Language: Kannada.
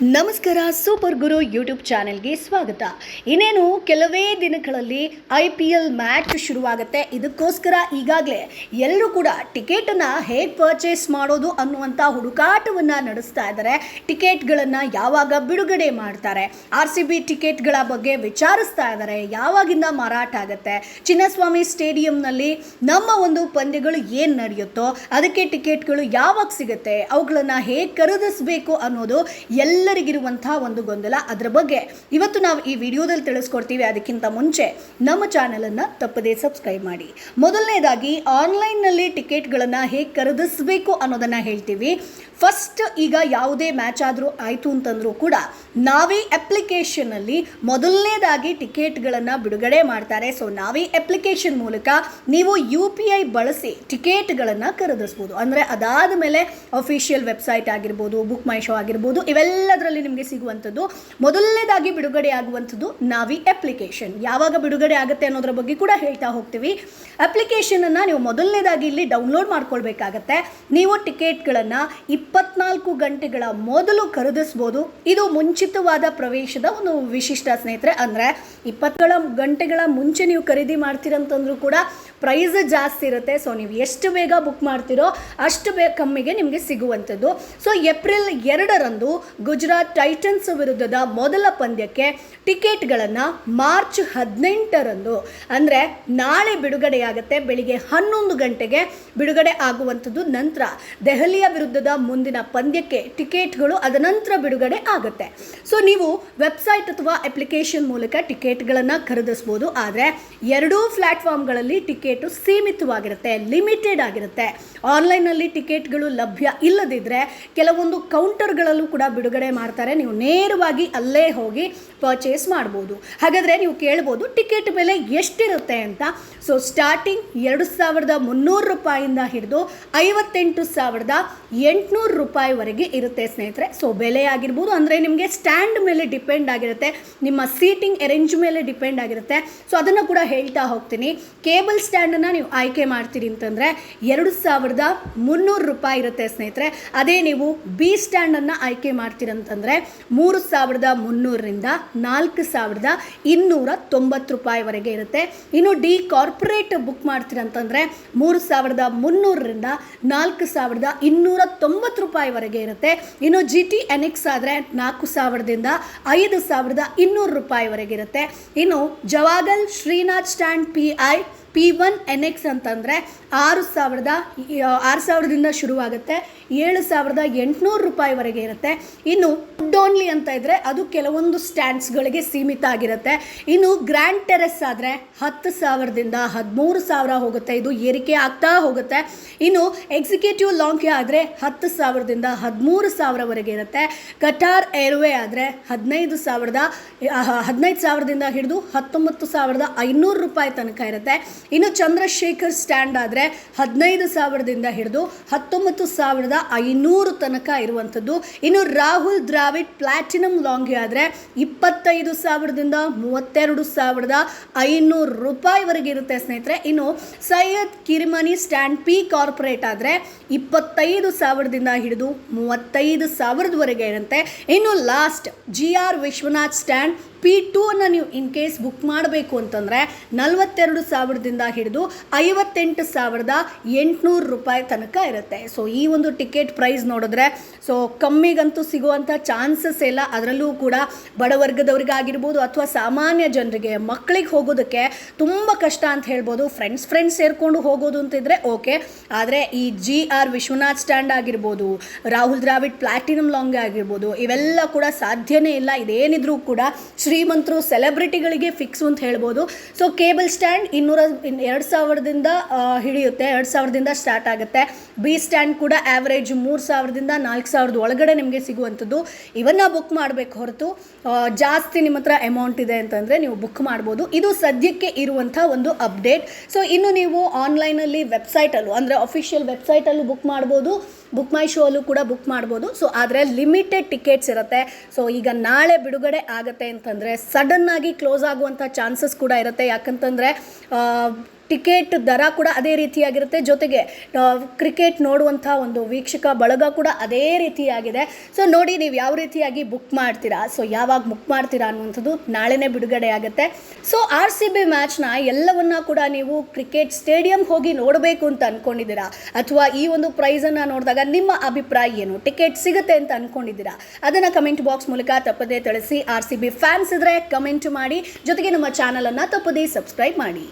ನಮಸ್ಕಾರ, ಸೂಪರ್ ಗುರು ಯೂಟ್ಯೂಬ್ ಚಾನೆಲ್ಗೆ ಸ್ವಾಗತ. ಇನ್ನೇನು ಕೆಲವೇ ದಿನಗಳಲ್ಲಿ ಐ ಪಿ ಎಲ್ ಮ್ಯಾಚ್ ಶುರುವಾಗುತ್ತೆ. ಇದಕ್ಕೋಸ್ಕರ ಈಗಾಗಲೇ ಎಲ್ಲರೂ ಕೂಡ ಟಿಕೆಟನ್ನು ಹೇಗೆ ಪರ್ಚೇಸ್ ಮಾಡೋದು ಅನ್ನುವಂಥ ಹುಡುಕಾಟವನ್ನು ನಡೆಸ್ತಾ ಇದ್ದಾರೆ. ಟಿಕೆಟ್ಗಳನ್ನು ಯಾವಾಗ ಬಿಡುಗಡೆ ಮಾಡ್ತಾರೆ? ಆರ್ ಸಿ ಬಿ ಟಿಕೆಟ್ಗಳ ಬಗ್ಗೆ ವಿಚಾರಿಸ್ತಾ ಇದ್ದಾರೆ. ಯಾವಾಗಿಂದ ಮಾರಾಟ ಆಗುತ್ತೆ? ಚಿನ್ನಸ್ವಾಮಿ ಸ್ಟೇಡಿಯಂನಲ್ಲಿ ನಮ್ಮ ಒಂದು ಪಂದ್ಯಗಳು ಏನು ನಡೆಯುತ್ತೋ, ಅದಕ್ಕೆ ಟಿಕೆಟ್ಗಳು ಯಾವಾಗ ಸಿಗುತ್ತೆ, ಅವುಗಳನ್ನು ಹೇಗೆ ಖರೀದಿಸಬೇಕು ಅನ್ನೋದು ಎಲ್ಲರಿಗಿರುವಂತಹ ಒಂದು ಗೊಂದಲ ಅದರ ಬಗ್ಗೆ ಇವತ್ತು ನಾವು ಈ ವಿಡಿಯೋದಲ್ಲಿ ತಿಳಿಸ್ಕೊಡ್ತೀವಿ. ಅದಕ್ಕಿಂತ ಮುಂಚೆ ನಮ್ಮ ಚಾನಲನ್ನು ತಪ್ಪದೇ ಸಬ್ಸ್ಕ್ರೈಬ್ ಮಾಡಿ. ಮೊದಲನೇದಾಗಿ, ಆನ್ಲೈನ್ನಲ್ಲಿ ಟಿಕೆಟ್ಗಳನ್ನು ಹೇಗೆ ಖರೀದಿಸಬೇಕು ಅನ್ನೋದನ್ನು ಹೇಳ್ತೀವಿ. ಫಸ್ಟ್ ಈಗ ಯಾವುದೇ ಮ್ಯಾಚ್ ಆದರೂ ಆಯಿತು ಅಂತಂದರೂ ಕೂಡ ನಾವೇ ಅಪ್ಲಿಕೇಶನ್ನಲ್ಲಿ ಮೊದಲನೇದಾಗಿ ಟಿಕೆಟ್ಗಳನ್ನು ಬಿಡುಗಡೆ ಮಾಡ್ತಾರೆ. ಸೊ, ನಾವೇ ಅಪ್ಲಿಕೇಶನ್ ಮೂಲಕ ನೀವು ಯು ಪಿ ಐ ಬಳಸಿ ಟಿಕೆಟ್ಗಳನ್ನು ಖರೀದಿಸ್ಬೋದು. ಅಂದರೆ ಅದಾದ ಮೇಲೆ ಅಫಿಷಿಯಲ್ ವೆಬ್ಸೈಟ್ ಆಗಿರ್ಬೋದು ಬುಕ್ ಮೈ ಶೋ ಆಗಿರ್ಬೋದು ಇವೆಲ್ಲದರಲ್ಲಿ ನಿಮಗೆ ಸಿಗುವಂಥದ್ದು. ಮೊದಲನೇದಾಗಿ ಬಿಡುಗಡೆ ಆಗುವಂಥದ್ದು ನಾವಿ ಅಪ್ಲಿಕೇಶನ್ ಯಾವಾಗ ಬಿಡುಗಡೆ ಆಗುತ್ತೆ ಅನ್ನೋದ್ರ ಬಗ್ಗೆ ಕೂಡ ಹೇಳ್ತಾ ಹೋಗ್ತೀವಿ. ಅಪ್ಲಿಕೇಶನನ್ನು ನೀವು ಮೊದಲನೇದಾಗಿ ಇಲ್ಲಿ ಡೌನ್ಲೋಡ್ ಮಾಡ್ಕೊಳ್ಬೇಕಾಗತ್ತೆ. ನೀವು ಟಿಕೆಟ್ಗಳನ್ನು ಇಪ್ಪತ್ನಾಲ್ಕು ಗಂಟೆಗಳ ಮೊದಲು ಖರೀದಿಸ್ಬೋದು. ಇದು ಮುಂಚಿತವಾದ ಪ್ರವೇಶದ ಒಂದು ವಿಶಿಷ್ಟ ಸ್ನೇಹಿತರೆ, ಅಂದರೆ ಇಪ್ಪತ್ತೇಳ ಗಂಟೆಗಳ ಮುಂಚೆ ನೀವು ಖರೀದಿ ಮಾಡ್ತೀರಂತಂದ್ರೂ ಕೂಡ ಪ್ರೈಸ್ ಜಾಸ್ತಿ ಇರುತ್ತೆ. ಸೊ ನೀವು ಎಷ್ಟು ಬೇಗ ಬುಕ್ ಮಾಡ್ತೀರೋ ಅಷ್ಟು ಬೇಗ ಕಮ್ಮಿಗೆ ನಿಮಗೆ ಸಿಗುವಂಥದ್ದು. ಸೊ ಏಪ್ರಿಲ್ ಎರಡರಂದು ಗುಜರಾತ್ ಟೈಟನ್ಸ್ ವಿರುದ್ಧದ ಮೊದಲ ಪಂದ್ಯಕ್ಕೆ ಟಿಕೆಟ್ಗಳನ್ನು ಮಾರ್ಚ್ ಹದಿನೆಂಟರಂದು, ಅಂದರೆ ನಾಳೆ ಬಿಡುಗಡೆಯಾಗುತ್ತೆ, ಬೆಳಿಗ್ಗೆ ಹನ್ನೊಂದು ಗಂಟೆಗೆ ಬಿಡುಗಡೆ ಆಗುವಂಥದ್ದು ನಂತರ. ದೆಹಲಿಯ ವಿರುದ್ಧದ ಮುಂದಿನ ಪಂದ್ಯಕ್ಕೆ ಟಿಕೆಟ್ಗಳು ಅದ ನಂತರ ಬಿಡುಗಡೆ ಆಗುತ್ತೆ. ಸೊ ನೀವು ವೆಬ್ಸೈಟ್ ಅಥವಾ ಅಪ್ಲಿಕೇಶನ್ ಮೂಲಕ ಟಿಕೆಟ್ಗಳನ್ನು ಖರೀದಿಸ್ಬೋದು. ಆದರೆ ಎರಡೂ ಪ್ಲ್ಯಾಟ್ಫಾರ್ಮ್ಗಳಲ್ಲಿ ಟಿಕೆಟು ಸೀಮಿತವಾಗಿರುತ್ತೆ, ಲಿಮಿಟೆಡ್ ಆಗಿರುತ್ತೆ. ಆನ್ಲೈನಲ್ಲಿ ಟಿಕೆಟ್ಗಳು ಲಭ್ಯ ಇಲ್ಲದಿದ್ದರೆ ಕೆಲವೊಂದು ಕೌಂಟರ್ಗಳಲ್ಲೂ ಕೂಡ ಬಿಡುಗಡೆ ಮಾಡ್ತಾರೆ. ನೀವು ನೇರವಾಗಿ ಅಲ್ಲೇ ಹೋಗಿ ಪರ್ಚೇಸ್ ಮಾಡ್ಬೋದು. ಹಾಗಾದರೆ ನೀವು ಕೇಳ್ಬೋದು ಟಿಕೆಟ್ ಬೆಲೆ ಎಷ್ಟಿರುತ್ತೆ ಅಂತ. ಸೊ ಸ್ಟಾರ್ಟಿಂಗ್ ಎರಡು ಸಾವಿರದ ಮುನ್ನೂರು ರೂಪಾಯಿಂದ ಹಿಡಿದು ಐವತ್ತೆಂಟು ಸಾವಿರದ ಎಂಟುನೂರು ರೂಪಾಯಿವರೆಗೆ ಇರುತ್ತೆ ಸ್ನೇಹಿತರೆ. ಸೊ ಬೆಲೆ ಆಗಿರ್ಬೋದು ಅಂದರೆ ನಿಮಗೆ ಸ್ಟ್ಯಾಂಡ್ ಮೇಲೆ ಡಿಪೆಂಡ್ ಆಗಿರುತ್ತೆ. ನಿಮ್ಮ ಸೀಟಿಂಗ್ ಅರೇಂಜ್ ಮೇಲೆ ಡಿಪೆಂಡ್ ಆಗಿರುತ್ತೆ. ಸೊ ಅದನ್ನು ಕೂಡ ಹೇಳ್ತಾ ಹೋಗ್ತೀನಿ. ಕೇಬಲ್ ಸ್ಟ್ಯಾಂಡನ್ನು ನೀವು ಆಯ್ಕೆ ಮಾಡ್ತೀರಿ ಅಂತಂದರೆ ಎರಡು ಸಾವಿರದ ಮುನ್ನೂರು ರೂಪಾಯಿ ಇರುತ್ತೆ ಸ್ನೇಹಿತರೆ. ಅದೇ ನೀವು ಬಿ ಸ್ಟ್ಯಾಂಡನ್ನು ಆಯ್ಕೆ ಮಾಡ್ತೀರಂತಂದರೆ ಮೂರು ಸಾವಿರದ ಮುನ್ನೂರರಿಂದ ನಾಲ್ಕು ಸಾವಿರದ ಇನ್ನೂರ ತೊಂಬತ್ತು ರೂಪಾಯಿವರೆಗೆ ಇರುತ್ತೆ. ಇನ್ನು ಡಿ ಕಾರ್ಪೊರೇಟ್ ಬುಕ್ ಮಾಡ್ತೀರಂತಂದರೆ ಮೂರು ಸಾವಿರದ ಮುನ್ನೂರರಿಂದ ನಾಲ್ಕು ಸಾವಿರದ ಇನ್ನೂರ ತೊಂಬತ್ತು ರೂಪಾಯಿವರೆಗೆ ಇರುತ್ತೆ. ಇನ್ನು ಜಿ ಟಿ ಎನ್ ಎಕ್ಸ್ ಆದರೆ ನಾಲ್ಕು ಸಾವಿರದಿಂದ ಸಾವಿರದ ಇನ್ನೂರು ರೂಪಾಯಿವರೆಗಿರುತ್ತೆ. ಇನ್ನು Javagal Srinath stand P I P one N X ಅಂತಂದರೆ ಆರು ಸಾವಿರದ, ಆರು ಸಾವಿರದಿಂದ ಶುರುವಾಗುತ್ತೆ. ಏಳು ಸಾವಿರದ ಎಂಟುನೂರು ರೂಪಾಯಿವರೆಗೆ ಇರುತ್ತೆ. ಇನ್ನು ಓನ್ಲಿ ಅಂತ ಇದ್ದರೆ ಅದು ಕೆಲವೊಂದು ಸ್ಟ್ಯಾಂಡ್ಸ್ಗಳಿಗೆ ಸೀಮಿತ ಆಗಿರುತ್ತೆ. ಇನ್ನು ಗ್ರ್ಯಾಂಡ್ ಟೆರೆಸ್ ಆದರೆ ಹತ್ತು ಸಾವಿರದಿಂದ ಹದಿಮೂರು ಸಾವಿರ ಹೋಗುತ್ತೆ. ಇದು ಏರಿಕೆ ಆಗ್ತಾ ಹೋಗುತ್ತೆ. ಇನ್ನು ಎಕ್ಸಿಕ್ಯೂಟಿವ್ ಲಾಂಗ್ಗೆ ಆದರೆ ಹತ್ತು ಸಾವಿರದಿಂದ ಹದಿಮೂರು ಸಾವಿರವರೆಗೆ ಇರುತ್ತೆ. ಕಟಾರ್ ಏರ್ವೇ ಆದರೆ ಹದಿನೈದು ಸಾವಿರದ, ಹದಿನೈದು ಸಾವಿರದಿಂದ ಹಿಡಿದು ಹತ್ತೊಂಬತ್ತು ಸಾವಿರದ ಐನೂರು ರೂಪಾಯಿ ತನಕ ಇರುತ್ತೆ. ಇನ್ನು ಚಂದ್ರಶೇಖರ್ ಸ್ಟ್ಯಾಂಡ್ ಆದರೆ ಹದಿನೈದು ಸಾವಿರದಿಂದ ಹಿಡಿದು ಹತ್ತೊಂಬತ್ತು ಸಾವಿರದ ಐನೂರು ತನಕ ಇರುವಂಥದ್ದು. ಇನ್ನು ರಾಹುಲ್ ದ್ರಾವಿಡ್ ಪ್ಲಾಟಿನಮ್ ಲಾಂಗಿ ಆದರೆ ಇಪ್ಪತ್ತೈದು ಸಾವಿರದಿಂದ ಮೂವತ್ತೆರಡು ಸಾವಿರದ ಐನೂರು ರೂಪಾಯಿವರೆಗೆ ಇರುತ್ತೆ ಸ್ನೇಹಿತರೆ. ಇನ್ನು Syed Kirmani stand P corporate ಆದರೆ ಇಪ್ಪತ್ತೈದು ಸಾವಿರದಿಂದ ಹಿಡಿದು ಮೂವತ್ತೈದು ಸಾವಿರದವರೆಗೆ ಇರುತ್ತೆ. ಇನ್ನು last G R Vishwanath stand P two ಅನ್ನು ನೀವು ಇನ್ ಕೇಸ್ ಬುಕ್ ಮಾಡಬೇಕು ಅಂತಂದರೆ ನಲವತ್ತೆರಡು ಸಾವಿರದಿಂದ ಹಿಡಿದು ಐವತ್ತೆಂಟು ಸಾವಿರದ ಎಂಟುನೂರು ರೂಪಾಯಿ ತನಕ ಇರುತ್ತೆ. ಸೊ ಈ ಒಂದು ಟಿಕೆಟ್ ಪ್ರೈಸ್ ನೋಡಿದ್ರೆ ಸೊ ಕಮ್ಮಿಗಂತೂ ಸಿಗುವಂಥ ಚಾನ್ಸಸ್ ಇಲ್ಲ ಅದರಲ್ಲೂ ಕೂಡ ಬಡವರ್ಗದವ್ರಿಗಾಗಿರ್ಬೋದು ಅಥವಾ ಸಾಮಾನ್ಯ ಜನರಿಗೆ, ಮಕ್ಕಳಿಗೆ ಹೋಗೋದಕ್ಕೆ ತುಂಬ ಕಷ್ಟ ಅಂತ ಹೇಳ್ಬೋದು. ಫ್ರೆಂಡ್ಸ್ ಫ್ರೆಂಡ್ಸ್ ಸೇರಿಕೊಂಡು ಹೋಗೋದು ಅಂತಿದ್ರೆ ಓಕೆ ಆದರೆ ಈ ಜಿ ಆರ್ ವಿಶ್ವನಾಥ್ ಸ್ಟ್ಯಾಂಡ್ ಆಗಿರ್ಬೋದು, ರಾಹುಲ್ ದ್ರಾವಿಡ್ ಪ್ಲಾಟಿನಮ್ ಲಾಂಗ್ ಆಗಿರ್ಬೋದು, ಇವೆಲ್ಲ ಕೂಡ ಸಾಧ್ಯನೇ ಇಲ್ಲ. ಇದೇನಿದ್ರೂ ಕೂಡ ಶ್ರೀಮಂತರು ಸೆಲೆಬ್ರಿಟಿಗಳಿಗೆ ಫಿಕ್ಸು ಅಂತ ಹೇಳ್ಬೋದು. ಸೊ ಕೇಬಲ್ ಸ್ಟ್ಯಾಂಡ್ ಇನ್ನೂರ ಎರಡು ಸಾವಿರದಿಂದ ಹಿಡಿಯುತ್ತೆ. ಎರಡು ಸಾವಿರದಿಂದ ಸ್ಟಾರ್ಟ್ ಆಗುತ್ತೆ. ಬಿ ಸ್ಟ್ಯಾಂಡ್ ಕೂಡ ಆ್ಯಾವ್ರೇಜ್ ಮೂರು ಸಾವಿರದಿಂದ ನಾಲ್ಕು ಸಾವಿರದ ಒಳಗಡೆ ನಿಮಗೆ ಸಿಗುವಂಥದ್ದು. ಇವನ್ನು ಬುಕ್ ಮಾಡಬೇಕು ಹೊರತು ಜಾಸ್ತಿ ನಿಮ್ಮ ಹತ್ರ ಅಮೌಂಟ್ ಇದೆ ಅಂತಂದರೆ ನೀವು ಬುಕ್ ಮಾಡ್ಬೋದು. ಇದು ಸದ್ಯಕ್ಕೆ ಇರುವಂಥ ಒಂದು ಅಪ್ಡೇಟ್ ಸೊ ಇನ್ನು ನೀವು ಆನ್ಲೈನಲ್ಲಿ ವೆಬ್ಸೈಟಲ್ಲೂ ಅಂದರೆ ಅಫಿಷಿಯಲ್ ವೆಬ್ಸೈಟಲ್ಲೂ ಬುಕ್ ಮಾಡ್ಬೋದು. ಬುಕ್ ಮೈ ಶೋ ಅಲ್ಲೂ ಕೂಡ ಬುಕ್ ಮಾಡ್ಬೋದು. ಸೊ ಆದರೆ ಲಿಮಿಟೆಡ್ ಟಿಕೆಟ್ಸ್ ಇರುತ್ತೆ. ಸೊ ಈಗ ನಾಳೆ ಬಿಡುಗಡೆ ಆಗುತ್ತೆ ಅಂತಂದರೆ ಸಡನ್ನಾಗಿ ಕ್ಲೋಸ್ ಆಗುವಂಥ ಚಾನ್ಸಸ್ ಕೂಡ ಇರುತ್ತೆ. ಯಾಕಂತಂದರೆ ಟಿಕೆಟ್ ದರ ಕೂಡ ಅದೇ ರೀತಿಯಾಗಿರುತ್ತೆ. ಜೊತೆಗೆ ಕ್ರಿಕೆಟ್ ನೋಡುವಂಥ ಒಂದು ವೀಕ್ಷಕ ಬಳಗ ಕೂಡ ಅದೇ ರೀತಿಯಾಗಿದೆ. ಸೊ, ನೋಡಿ ನೀವು ಯಾವ ರೀತಿಯಾಗಿ ಬುಕ್ ಮಾಡ್ತೀರಾ. ಸೊ, ಯಾವಾಗ ಬುಕ್ ಮಾಡ್ತೀರಾ ಅನ್ನುವಂಥದ್ದು ನಾಳೆನೇ ಬಿಡುಗಡೆ ಆಗುತ್ತೆ. ಸೊ, ಆರ್ ಸಿ ಬಿ ಮ್ಯಾಚ್ನ ಎಲ್ಲವನ್ನ ಕೂಡ ನೀವು ಕ್ರಿಕೆಟ್ ಸ್ಟೇಡಿಯಂ ಹೋಗಿ ನೋಡಬೇಕು ಅಂತ ಅಂದ್ಕೊಂಡಿದ್ದೀರಾ ಅಥವಾ ಈ ಒಂದು ಪ್ರೈಸನ್ನು ನೋಡಿದಾಗ ನಿಮ್ಮ ಅಭಿಪ್ರಾಯ ಏನು? ಟಿಕೆಟ್ ಸಿಗುತ್ತೆ ಅಂತ ಅನ್ಕೊಂಡಿದ್ದೀರಾ? ಅದನ್ನು ಕಮೆಂಟ್ ಬಾಕ್ಸ್ ಮೂಲಕ ತಪ್ಪದೇ ತಿಳಿಸಿ. ಆರ್ ಸಿ ಬಿ ಫ್ಯಾನ್ಸ್ ಇದ್ದರೆ ಕಮೆಂಟ್ ಮಾಡಿ. ಜೊತೆಗೆ ನಮ್ಮ ಚಾನಲನ್ನು ತಪ್ಪದೇ ಸಬ್ಸ್ಕ್ರೈಬ್ ಮಾಡಿ.